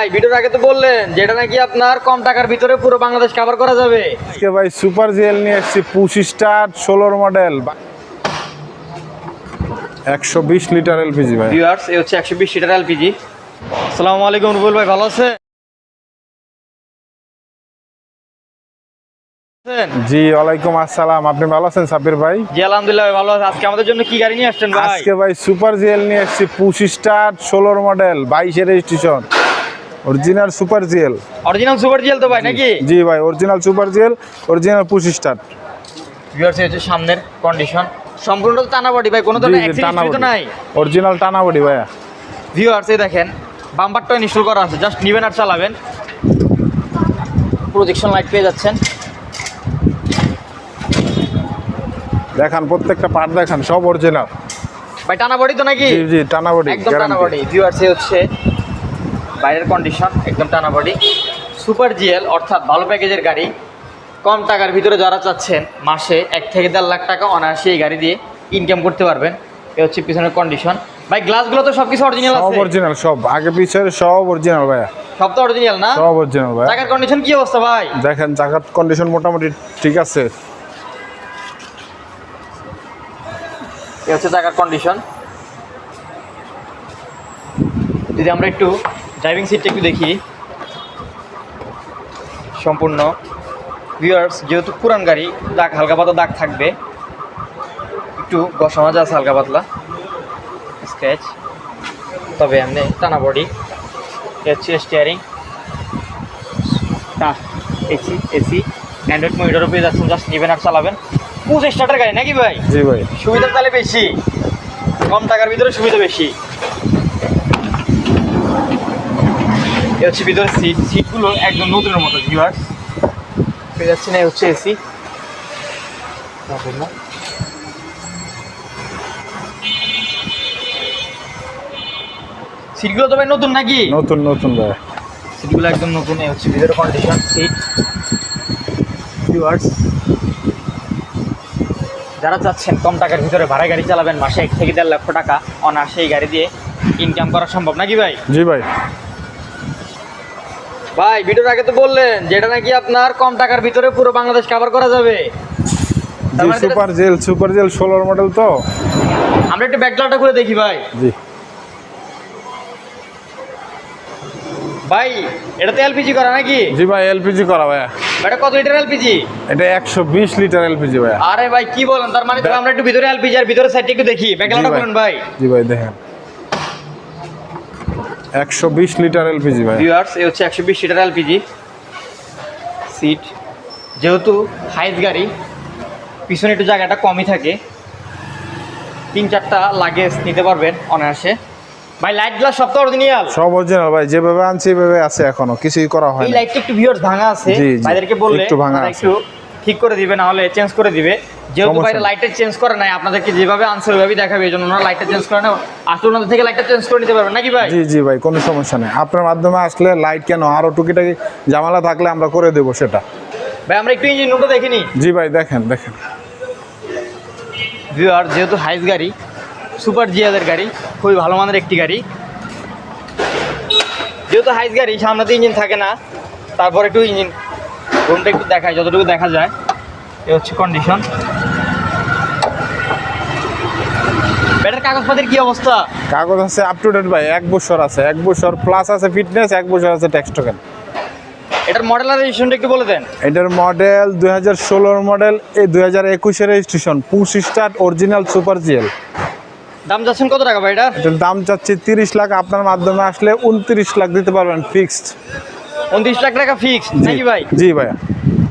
ভাই ভিডিওর আগে তো বললেন যেটা নাকি আপনার কম টাকার ভিতরে পুরো বাংলাদেশ কভার করা যাবে। আজকে ভাই সুপার নিয়ে এসেছি স্টার ষোলোর মডেল একশো বিশ লিটার এলপিজি ভাই। ভিউয়ার্স এই হচ্ছে একশো বিশ লিটার এলপিজি আসসালামু আলাইকুম রুবুল ভাই ভালো জি ওয়ালাইকুম আসসালাম। আপনি ভালো আছেন সাবির ভাই? জি আলহামদুলিল্লাহ ভালো আছে। আজকে আমাদের জন্য কি গাড়ি নিয়ে আসছেন ভাই? আজকে ভাই সুপার জিএল নিয়ে এসেছি পুশ স্টার ষোলোর মডেল বাইশের registration original super GL original super GL তো ভাই নাকি? জি ভাই original super GL original push start viewers হচ্ছে সামনের কন্ডিশন সম্পূর্ণ তো টানা বডি ভাই কোনো ধরনের অ্যাক্সিডেন্ট তো নাই। অরিজিনাল টানা বডি ভাইয়া। ভিউয়ার্স এই দেখেন বাম্পারটা ইনস্টল করা আছে জাস্ট নিবেন আর চালাবেন। প্রজেকশন লাইট পেয়ে যাচ্ছেন। দেখান প্রত্যেকটা পার্ট দেখান সব অরিজিনাল ভাই টানা বডি তো নাকি? জি জি টানা বডি একদম টানা বডি ভিউয়ার্স হচ্ছে বাইরের কন্ডিশন একদম টানা বডি সুপার জিএল অর্থাৎ ভালো প্যাকেজের গাড়ি। কম টাকার ভিতরে যারা চাচ্ছেন মাসে এক থেকে দেড় লাখ টাকা অনায়াসে এই গাড়ি দিয়ে ইনকাম করতে পারবেন। এ হচ্ছে পিছনের কন্ডিশন ভাই গ্লাসগুলো তো সবকিছু অরিজিনাল আছে। সব অরিজিনাল সব। আগে পিছের সব অরিজিনাল ভাইয়া। সব তো অরিজিনাল না? সব অরিজিনাল ভাইয়া। চাকার কন্ডিশন কি অবস্থা ভাই? দেখেন চাকার কন্ডিশন মোটামুটি ঠিক আছে। এ হচ্ছে চাকার কন্ডিশন যদি আমরা একটু ড্রাইভিং সিটটা একটু দেখি। সম্পূর্ণ। ভিউয়ার্স যেহেতু পুরান গাড়ি দাগ হালকা পাতলা দাগ থাকবে। একটু ঘষা মাজা আছে হালকা পাতলা। স্ক্র্যাচ তবে এমনি টানা বডি হচ্ছে স্টিয়ারিং এসি এসি অ্যান্ড্রয়েড মনিটরও পেয়ে যাচ্ছেন জাস্ট নেবেন আর চালাবেন। পুজ স্টার্টার গাড়ি নাকি ভাই? জি ভাই। সুবিধা তাহলে বেশি। কম টাকার ভিতরে সুবিধা বেশি। এ হচ্ছে ভিতরে সিট সিটগুলো একদম নতুনের মতো ভিউয়ার্স পেয়ে যাচ্ছে না হচ্ছে এসি সিটগুলো তো ভাই নতুন নাকি? নতুন নতুন ভাইয়া সিটগুলো একদম নতুন এ হচ্ছে ভিতরে কন্ডিশন সিট ভিউয়ার্স যারা চাচ্ছেন কম টাকার ভিতরে ভাড়া গাড়ি চালাবেন মাসে এক থেকে দেড় লক্ষ টাকা অনায়াসে এই গাড়ি দিয়ে ইনকাম করা সম্ভব নাকি ভাই? জি ভাই। ভাই ভিডিওর আগে তো বললেন যেটা নাকি আপনার কম টাকার ভিতরে পুরো বাংলাদেশ কভার করা যাবে। জি সুপার জেল সুপার জেল ষোলোর মডেল তো। আমরা একটু ব্যাকগ্রাউন্ডটা করে দেখি ভাই। জি। ভাই এটা তো এলপিজি করা নাকি? জি ভাই এলপিজি করা ভাইয়া। এটা কত লিটার এলপিজি এটা একশো বিশ লিটার এলপিজি ভাই আরে ভাই কি বলেন? তার মানে তো আমরা একটু ভিতরে এলপিজি আর ভিতরে সাইডটা একটু দেখি। ব্যাকগ্রাউন্ডটা ভাই। করুন ভাই। জি ভাই দেখেন। একশো বিশ লিটার এলপিজি ভাই। ভিউয়ার্স এই হচ্ছে একশো বিশ লিটার এলপিজি। সিট যেহেতু হাইস গাড়ি পিছনে একটু জায়গাটা কমই থাকে। তিন চারটা লাগেজ নিতে পারবেন অনায়াসে। ভাই লাইট গ্লাস সব তো অরিজিনাল সব অরিজিনাল ভাই যেভাবে আনছি এভাবে আছে এখনও কিছুই করা হয় এই লাইটটা একটু ভিউয়ার্স ভাঙা আছে ভাইদেরকে বললে একটু ভাঙা আছে। ঠিক করে দিবে না হলে চেঞ্জ করে দিবে। যেহেতু বাইরে নেই। লাইটটা চেঞ্জ করে নাই আপনাদেরকে যেভাবে আনছে ওইভাবেই দেখাবে এই জন্য ওনারা লাইটটা চেঞ্জ করে না আসলে ওনাদের থেকে লাইটটা চেঞ্জ করে নিতে পারবেন নাকি ভাই? জি জি ভাই কোনো সমস্যা নেই। আপনার মাধ্যমে আসলে লাইট কেন? আরও টুকিটাকি জামালা থাকলে আমরা করে দেবো সেটা। ভাই আমরা একটু ইঞ্জিন রুমটা দেখিনি। জি ভাই দেখেন দেখেন। ভিউয়ার যেহেতু হাইস গাড়ি সুপার জিয়াদের গাড়ি খুবই ভালো মানের একটি গাড়ি। যেহেতু হাইস গাড়ি সামনে তো ইঞ্জিন থাকে না তারপর একটু ইঞ্জিন রুমটা একটু দেখায় যতটুকু দেখা যায়। এ হচ্ছে কন্ডিশন ব্যাটার কাগজপাতির কি অবস্থা? কাগজ আছে আপ টু ডেট ভাই এক বছর আছে এক বছর প্লাস আছে ফিটনেস এক বছর আছে ট্যাক্স টোকেন এটার মডেল আর রেজিস্ট্রেশনটা একটু বলে দেন। এটার মডেল দুই হাজার ষোলোর মডেল এই দুই হাজার একুশের registration push start original super GL দাম যাচ্ছেন কত টাকা ভাই এটার দাম চাচ্ছি তিরিশ লাখ আপনার মাধ্যমে আসলে উনত্রিশ লাখ দিতে পারবেন ফিক্সড উনত্রিশ লাখ টাকা ফিক্স নাকি ভাই? জি ভাইয়া।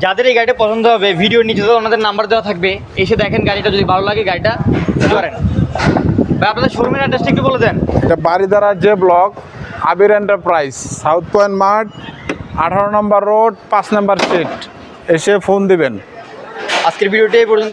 যাদের এই গাড়িটা পছন্দ হবে ভিডিওর নিচে তো ওনাদের নাম্বার দেওয়া থাকবে এসে দেখেন গাড়িটা যদি ভালো লাগে গাড়িটা নিতে পারেন। ভাই আপনাদের শোরুমের অ্যাড্রেসটা একটু বলে দেন। এটা বাড়িদারা যে block Abir enterprise south point mart আঠারো নম্বর রোড পাঁচ নম্বর স্ট্রিট এসে ফোন দিবেন। আজকের ভিডিওটা এই পর্যন্ত।